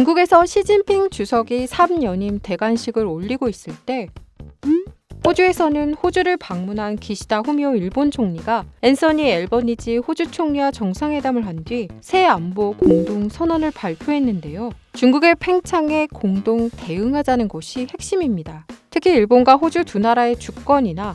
중국에서 시진핑 주석이 3연임 대관식을 올리고 있을 때 호주에서는 호주를 방문한 기시다 후미오 일본 총리가 앤서니 앨버니지 호주 총리와 정상회담을 한 뒤 새 안보 공동 선언을 발표했는데요. 중국의 팽창에 공동 대응하자는 것이 핵심입니다. 특히 일본과 호주 두 나라의 주권이나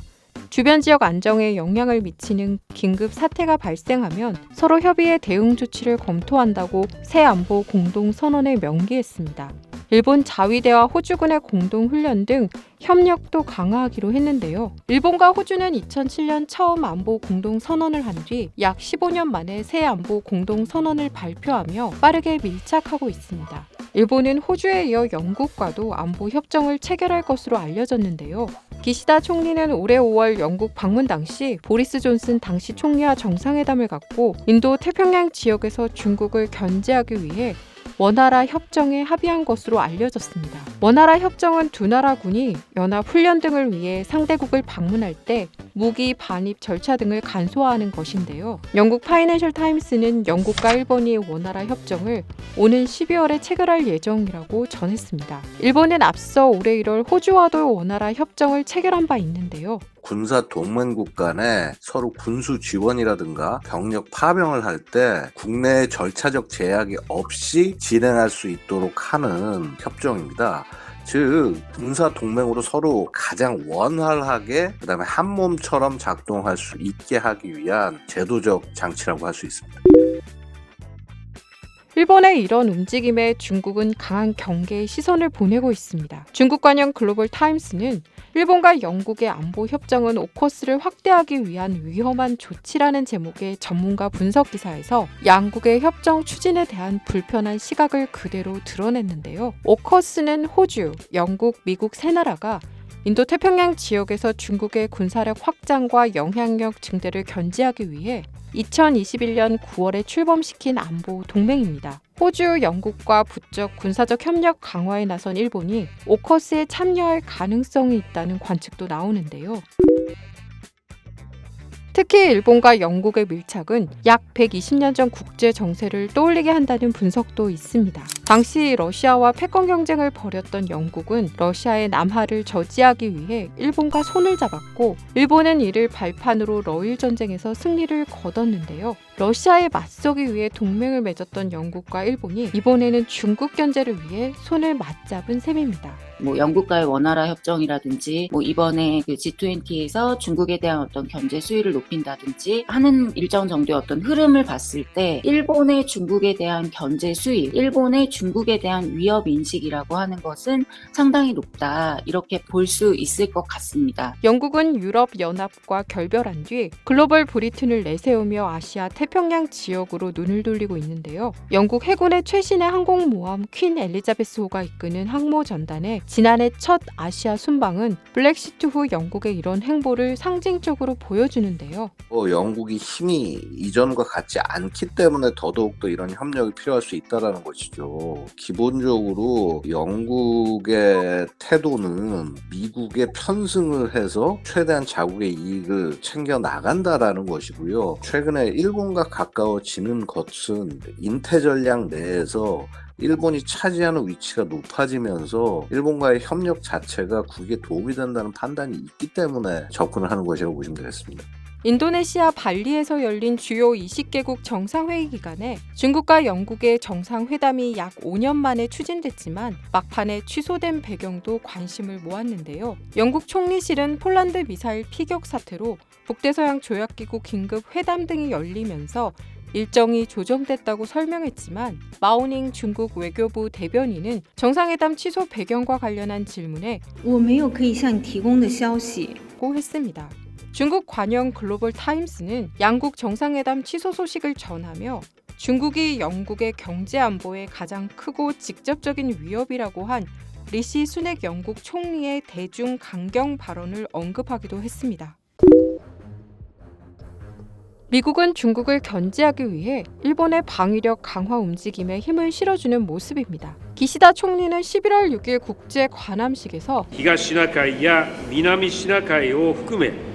주변 지역 안정에 영향을 미치는 긴급 사태가 발생하면 서로 협의의 대응 조치를 검토한다고 새 안보 공동 선언에 명기했습니다. 일본 자위대와 호주군의 공동 훈련 등 협력도 강화하기로 했는데요. 일본과 호주는 2007년 처음 안보 공동 선언을 한 뒤 약 15년 만에 새 안보 공동 선언을 발표하며 빠르게 밀착하고 있습니다. 일본은 호주에 이어 영국과도 안보 협정을 체결할 것으로 알려졌는데요. 기시다 총리는 올해 5월 영국 방문 당시 보리스 존슨 당시 총리와 정상회담을 갖고 인도 태평양 지역에서 중국을 견제하기 위해 원나라 협정에 합의한 것으로 알려졌습니다. 원나라 협정은 두 나라군이 연합 훈련 등을 위해 상대국을 방문할 때 무기 반입 절차 등을 간소화하는 것인데요. 영국 파이낸셜 타임스는 영국과 일본이 원나라 협정을 오는 12월에 체결할 예정이라고 전했습니다. 일본은 앞서 올해 1월 호주와도 원나라 협정을 체결한 바 있는데요. 군사 동맹국 간에 서로 군수 지원이라든가 병력 파병을 할 때 국내 절차적 제약이 없이 진행할 수 있도록 하는 협정입니다. 즉 군사 동맹으로 서로 가장 원활하게 그다음에 한 몸처럼 작동할 수 있게 하기 위한 제도적 장치라고 할 수 있습니다. 일본의 이런 움직임에 중국은 강한 경계의 시선을 보내고 있습니다. 중국 관영 글로벌 타임스는 일본과 영국의 안보 협정은 오커스를 확대하기 위한 위험한 조치라는 제목의 전문가 분석 기사에서 양국의 협정 추진에 대한 불편한 시각을 그대로 드러냈는데요. 오커스는 호주, 영국, 미국 세 나라가 인도 태평양 지역에서 중국의 군사력 확장과 영향력 증대를 견제하기 위해 2021년 9월에 출범시킨 안보 동맹입니다. 호주, 영국과 부쩍 군사적 협력 강화에 나선 일본이 오커스에 참여할 가능성이 있다는 관측도 나오는데요. 특히 일본과 영국의 밀착은 약 120년 전 국제 정세를 떠올리게 한다는 분석도 있습니다. 당시 러시아와 패권 경쟁을 벌였던 영국은 러시아의 남하를 저지하기 위해 일본과 손을 잡았고 일본은 이를 발판으로 러일 전쟁에서 승리를 거뒀는데요. 러시아에 맞서기 위해 동맹을 맺었던 영국과 일본이 이번에는 중국 견제를 위해 손을 맞잡은 셈입니다. 뭐 영국과의 원활화 협정이라든지 뭐 이번에 그 G20에서 중국에 대한 어떤 견제 수위를 높 인다든지 하는 일정 정도의 어떤 흐름을 봤을 때 일본의 중국에 대한 견제 수위, 일본의 중국에 대한 위협 인식이라고 하는 것은 상당히 높다 이렇게 볼 수 있을 것 같습니다. 영국은 유럽 연합과 결별한 뒤 글로벌 브리튼을 내세우며 아시아 태평양 지역으로 눈을 돌리고 있는데요. 영국 해군의 최신의 항공모함 퀸 엘리자베스 호가 이끄는 항모 전단에 지난해 첫 아시아 순방은 블랙시트 후 영국의 이런 행보를 상징적으로 보여주는데요. 어, 영국이 힘이 이전과 같지 않기 때문에 더더욱 더 이런 협력이 필요할 수 있다라는 것이죠. 기본적으로 영국의 태도는 미국의 편승을 해서 최대한 자국의 이익을 챙겨 나간다라는 것이고요. 최근에 일본과 가까워지는 것은 인태 전략 내에서 일본이 차지하는 위치가 높아지면서 일본과의 협력 자체가 국익에 도움이 된다는 판단이 있기 때문에 접근을 하는 것이라고 보시면 되겠습니다. 인도네시아 발리에서 열린 주요 20개국 정상회의 기간에 중국과 영국의 정상회담이 약 5년 만에 추진됐지만 막판에 취소된 배경도 관심을 모았는데요. 영국 총리실은 폴란드 미사일 피격 사태로 북대서양 조약기구 긴급 회담 등이 열리면서 일정이 조정됐다고 설명했지만 마오닝 중국 외교부 대변인은 정상회담 취소 배경과 관련한 질문에 我没有可以向你提供的消息。 고 했습니다. 중국 관영 글로벌 타임스는 양국 정상회담 취소 소식을 전하며 중국이 영국의 경제 안보에 가장 크고 직접적인 위협이라고 한 리시 순핵 영국 총리의 대중 강경 발언을 언급하기도 했습니다. 미국은 중국을 견제하기 위해 일본의 방위력 강화 움직임에 힘을 실어주는 모습입니다. 기시다 총리는 11월 6일 국제 관함식에서 시나카이와 남시나카이를 含め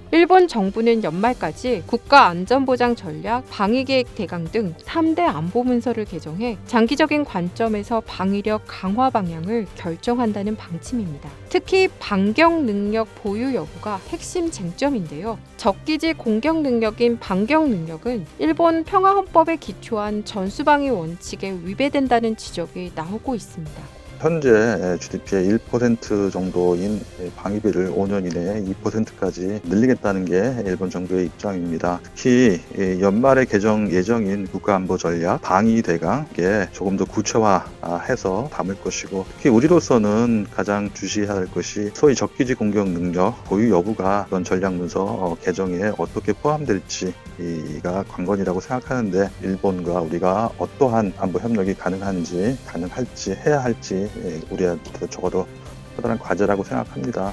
일본 정부는 연말까지 국가안전보장 전략, 방위계획 대강 등 3대 안보 문서를 개정해 장기적인 관점에서 방위력 강화 방향을 결정한다는 방침입니다. 특히 반경 능력 보유 여부가 핵심 쟁점인데요. 적기지 공격 능력인 반경 능력은 일본 평화헌법에 기초한 전수방위 원칙에 위배된다는 지적이 나오고 있습니다. 현재 GDP의 1% 정도인 방위비를 5년 이내에 2%까지 늘리겠다는 게 일본 정부의 입장입니다. 특히 연말에 개정 예정인 국가안보전략 방위대강에 조금 더 구체화해서 담을 것이고 특히 우리로서는 가장 주시해야 할 것이 소위 적기지 공격 능력 보유 여부가 이번 전략문서 어, 개정에 어떻게 포함될지가 관건이라고 생각하는데 일본과 우리가 어떠한 안보 협력이 가능한지 가능할지 해야 할지 예, 우리한테 적어도 커다란 과제라고 생각합니다.